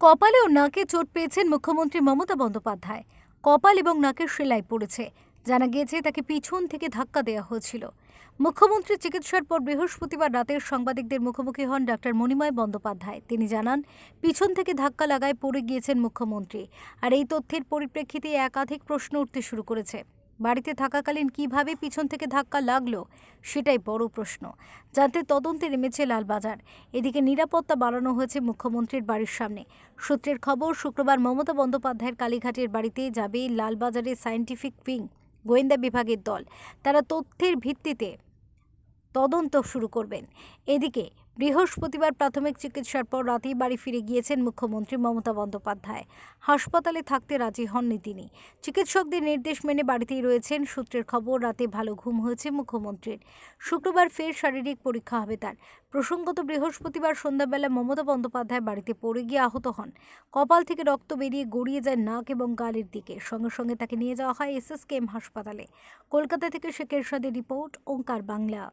কপালে ও নাকে চোট পেয়েছেন মুখ্যমন্ত্রী মমতা বন্দ্যোপাধ্যায়। কপাল এবং নাকের সেলাই পড়েছে। জানা গিয়েছে, তাকে পিছন থেকে ধাক্কা দেওয়া হয়েছিল। মুখ্যমন্ত্রীর চিকিৎসার পর বৃহস্পতিবার রাতের সাংবাদিকদের মুখোমুখি হন ডাক্তার মণিময় বন্দ্যোপাধ্যায়। তিনি জানান, পিছন থেকে ধাক্কা লাগায় পড়ে গিয়েছেন মুখ্যমন্ত্রী। আর এই তথ্যের পরিপ্রেক্ষিতে একাধিক প্রশ্ন উঠতে শুরু করেছে। বাড়িতে থাকাকালীন কীভাবে পিছন থেকে ধাক্কা লাগল সেটাই বড় প্রশ্ন। যাতে তদন্তে নেমেছে লালবাজার। এদিকে নিরাপত্তা বাড়ানো হয়েছে মুখ্যমন্ত্রীর বাড়ির সামনে। সূত্রের খবর, শুক্রবার মমতা বন্দ্যোপাধ্যায়ের কালীঘাটের বাড়িতে যাবে লালবাজারের সায়েন্টিফিক উইং, গোয়েন্দা বিভাগের দল। তারা তথ্যের ভিত্তিতে তদন্ত শুরু করবেন। এদিকে বৃহস্পতিবার প্রাথমিক চিকিৎসার পর রাতেই বাড়ি ফিরে গিয়েছেন মুখ্যমন্ত্রী মমতা বন্দ্যোপাধ্যায়। হাসপাতালে থাকতে রাজি হননি তিনি। চিকিৎসকদের নির্দেশ মেনে বাড়িতেই রয়েছেন, সূত্রের খবর রাতে ভালো ঘুম হয়েছে মুখ্যমন্ত্রীর। শুক্রবার ফের শারীরিক পরীক্ষা হবে তার। প্রসঙ্গত বৃহস্পতিবার সন্ধ্যাবেলা মমতা বন্দ্যোপাধ্যায় বাড়িতে পড়ে গিয়ে আহত হন। কপাল থেকে রক্ত বেরিয়ে গড়িয়ে যায় নাক এবং গালের দিকে। সঙ্গে সঙ্গে তাকে নিয়ে যাওয়া হয় এসএসকেএম হাসপাতালে। কলকাতা থেকে শেখের সাদের রিপোর্ট, ওঙ্কার বাংলা।